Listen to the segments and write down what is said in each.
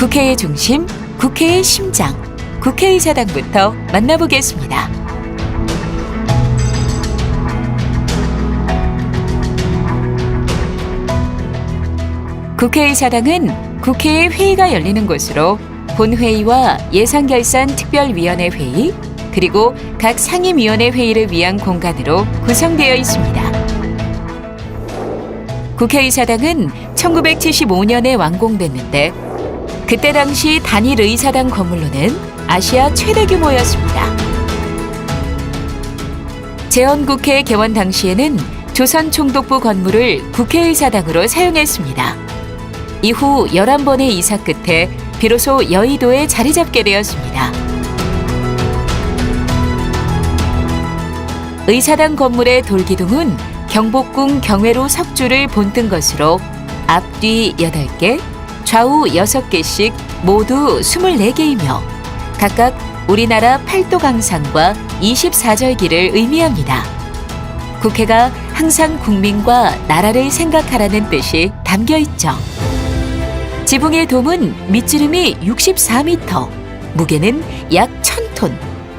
국회의 중심, 국회의 심장, 국회의사당부터 만나보겠습니다. 국회의사당은 국회의 회의가 열리는 곳으로 본회의와 예산결산 특별위원회 회의, 그리고 각 상임위원회 회의를 위한 공간으로 구성되어 있습니다. 국회의사당은 1975년에 완공됐는데 그때 당시 단일 의사당 건물로는 아시아 최대 규모였습니다. 재헌국회 개원 당시에는 조선총독부 건물을 국회의사당으로 사용했습니다. 이후 11번의 이사 끝에 비로소 여의도에 자리 잡게 되었습니다. 의사당 건물의 돌기둥은 경복궁 경회로 석주를 본뜬 것으로 앞뒤 8개, 좌우 6개씩 모두 24개이며 각각 우리나라 팔도강상과 24절기를 의미합니다. 국회가 항상 국민과 나라를 생각하라는 뜻이 담겨 있죠. 지붕의 돔은 밑지름이 64m, 무게는 약 1000톤.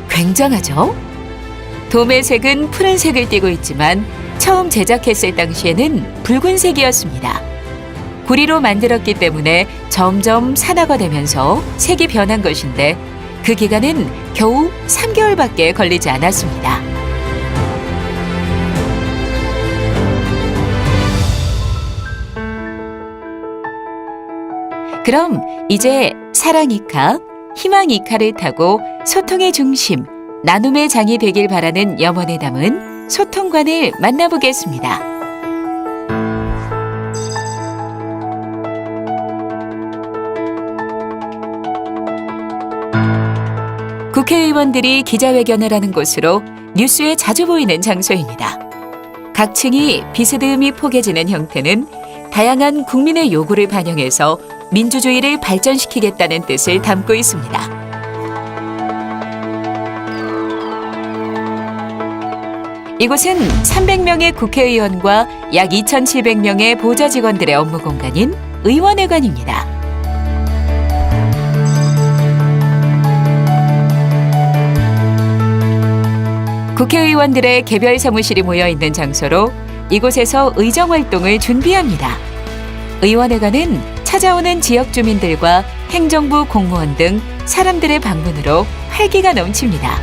굉장하죠? 돔의 색은 푸른색을 띠고 있지만 처음 제작했을 당시에는 붉은색이었습니다. 구리로 만들었기 때문에 점점 산화가 되면서 색이 변한 것인데 그 기간은 겨우 3개월밖에 걸리지 않았습니다. 그럼 이제 사랑 이카, 희망 이카를 타고 소통의 중심, 나눔의 장이 되길 바라는 염원에 담은 소통관을 만나보겠습니다. 국회의원들이 기자회견을 하는 곳으로 뉴스에 자주 보이는 장소입니다. 각 층이 비스듬히 포개지는 형태는 다양한 국민의 요구를 반영해서 민주주의를 발전시키겠다는 뜻을 담고 있습니다. 이곳은 300명의 국회의원과 약 2,700명의 보좌 직원들의 업무 공간인 의원회관입니다. 국회의원들의 개별 사무실이 모여 있는 장소로 이곳에서 의정 활동을 준비합니다. 의원회관은 찾아오는 지역 주민들과 행정부 공무원 등 사람들의 방문으로 활기가 넘칩니다.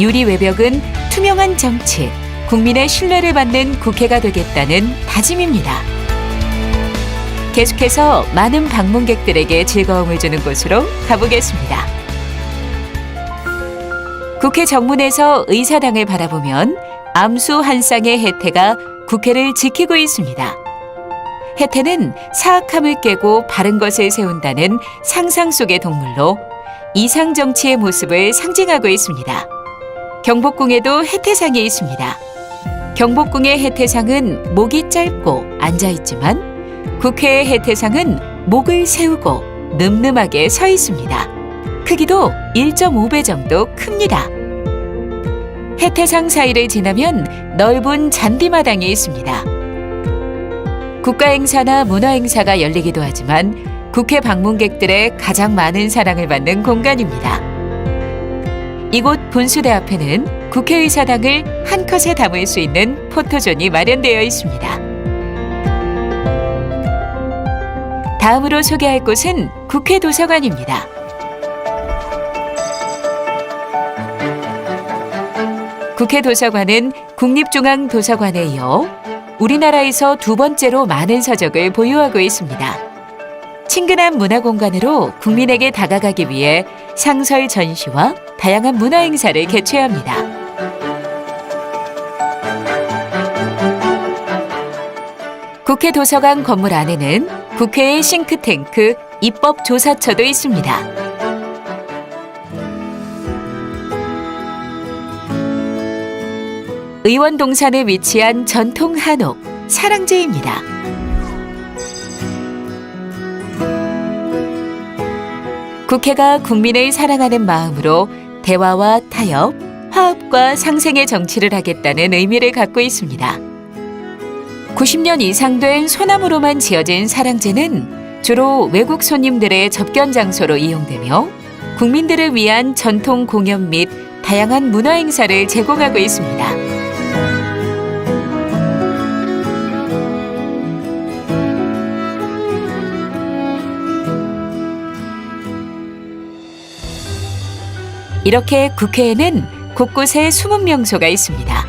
유리 외벽은 투명한 정치, 국민의 신뢰를 받는 국회가 되겠다는 다짐입니다. 계속해서 많은 방문객들에게 즐거움을 주는 곳으로 가보겠습니다. 국회 정문에서 의사당을 바라보면 암수 한 쌍의 혜태가 국회를 지키고 있습니다. 혜태는 사악함을 깨고 바른 것을 세운다는 상상 속의 동물로 이상 정치의 모습을 상징하고 있습니다. 경복궁에도 혜태상이 있습니다. 경복궁의 혜태상은 목이 짧고 앉아 있지만 국회의 혜태상은 목을 세우고 늠름하게 서 있습니다. 크기도 1.5배 정도 큽니다. 혜태상 사이를 지나면 넓은 잔디마당이 있습니다. 국가행사나 문화행사가 열리기도 하지만 국회 방문객들의 가장 많은 사랑을 받는 공간입니다. 이곳 분수대 앞에는 국회의사당을 한 컷에 담을 수 있는 포토존이 마련되어 있습니다. 다음으로 소개할 곳은 국회 도서관입니다. 국회 도서관은 국립중앙도서관에 이어 우리나라에서 두 번째로 많은 서적을 보유하고 있습니다. 친근한 문화 공간으로 국민에게 다가가기 위해 상설 전시와 다양한 문화 행사를 개최합니다. 국회 도서관 건물 안에는 국회의 싱크탱크 입법조사처도 있습니다. 의원 동산에 위치한 전통 한옥 사랑제입니다. 국회가 국민을 사랑하는 마음으로 대화와 타협, 화합과 상생의 정치를 하겠다는 의미를 갖고 있습니다. 90년 이상 된 소나무로만 지어진 사랑제는 주로 외국 손님들의 접견 장소로 이용되며 국민들을 위한 전통 공연 및 다양한 문화 행사를 제공하고 있습니다. 이렇게 국회에는 곳곳에 숨은 명소가 있습니다.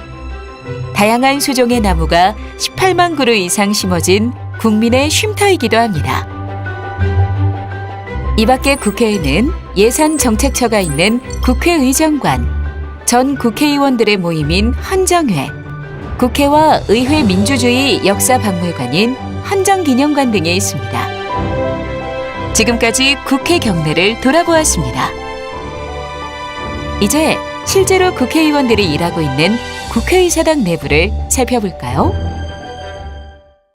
다양한 수종의 나무가 18만 그루 이상 심어진 국민의 쉼터이기도 합니다. 이 밖에 국회에는 예산 정책처가 있는 국회의정관, 전 국회의원들의 모임인 헌정회, 국회와 의회 민주주의 역사박물관인 헌정기념관 등이 있습니다. 지금까지 국회 경내를 돌아보았습니다. 이제 실제로 국회의원들이 일하고 있는 국회의사당 내부를 살펴볼까요?